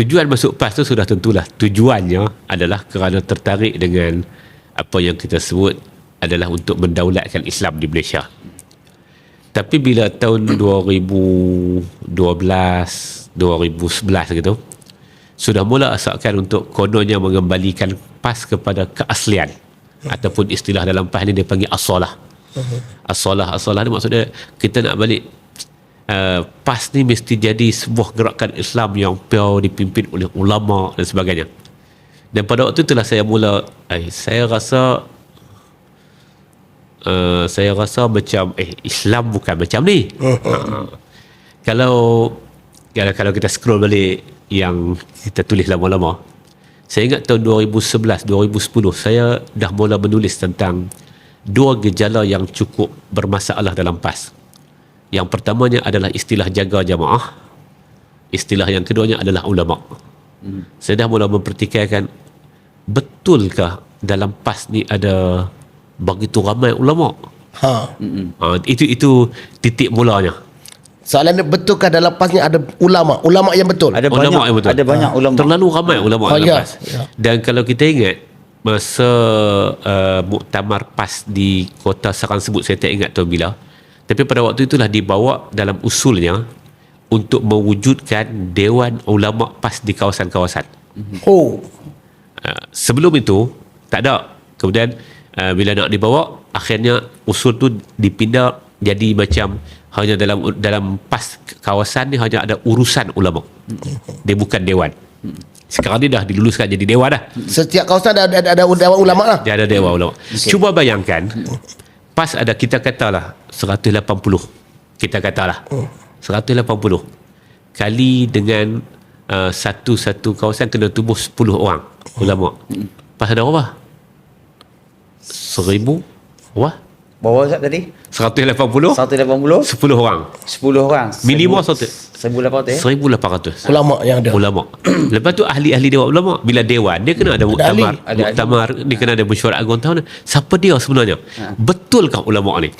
tujuan masuk PAS tu sudah tentulah tujuannya adalah kerana tertarik dengan apa yang kita sebut adalah untuk mendaulatkan Islam di Malaysia. Tapi bila tahun 2012, 2011 gitu, sudah mula asalkan untuk kononnya mengembalikan PAS kepada keaslian ataupun istilah dalam PAS ni dia panggil asalah. Asalah, asalah ni maksudnya kita nak balik uh, PAS ni mesti jadi sebuah gerakan Islam yang pure dipimpin oleh ulama dan sebagainya. Dan pada waktu itulah saya mula, eh, saya rasa uh, saya rasa macam eh Islam bukan macam ni. uh, kalau kalau kalau kita scroll balik yang kita tulis lama-lama, saya ingat tahun 2011, 2010 saya dah mula menulis tentang dua gejala yang cukup bermasalah dalam PAS. Yang pertamanya adalah istilah jaga jamaah. Istilah yang keduanya adalah ulama. Hmm. Saya dah mula mempertikaikan betulkah dalam PAS ni ada begitu ramai ulama? Ha. Ha, itu itu titik mulanya. Soalan dia betulkah dalam PAS ni ada ulama? Ulama yang betul? Ada ulama banyak yang betul. ada banyak ulama. Terlalu ramai ulama Oh, dalam ya, PAS. ya. Dan kalau kita ingat masa uh, muktamar PAS di kota Serang sebut saya tak ingat tahun bila. Tapi pada waktu itulah dibawa dalam usulnya untuk mewujudkan Dewan Ulama PAS di kawasan-kawasan. Oh. Uh, sebelum itu tak ada. Kemudian uh, bila nak dibawa akhirnya usul tu dipindah jadi macam hanya dalam dalam PAS kawasan ni hanya ada urusan ulama. Dia bukan dewan. Sekarang ni dah diluluskan jadi dewan dah. Setiap kawasan ada ada, ada, ada ulama lah. Dia ada dewan ulama. Cuba bayangkan PAS ada kita katalah 180. Kita katalah. 180 kali dengan uh, satu-satu kawasan kena tubuh 10 orang ulama. PAS ada berapa? 1000 Wah, Bawa Ustaz tadi? 180 180 10 orang. 10 orang. Minimum satu. 1800 eh? 1800 Ulama yang ada. ulama. Lepas tu ahli-ahli dewan ulama bila dewan dia kena ada muktamar, muktamar dia kena ada mesyuarat agung tahun. Siapa dia sebenarnya? Betulkah ulama ni?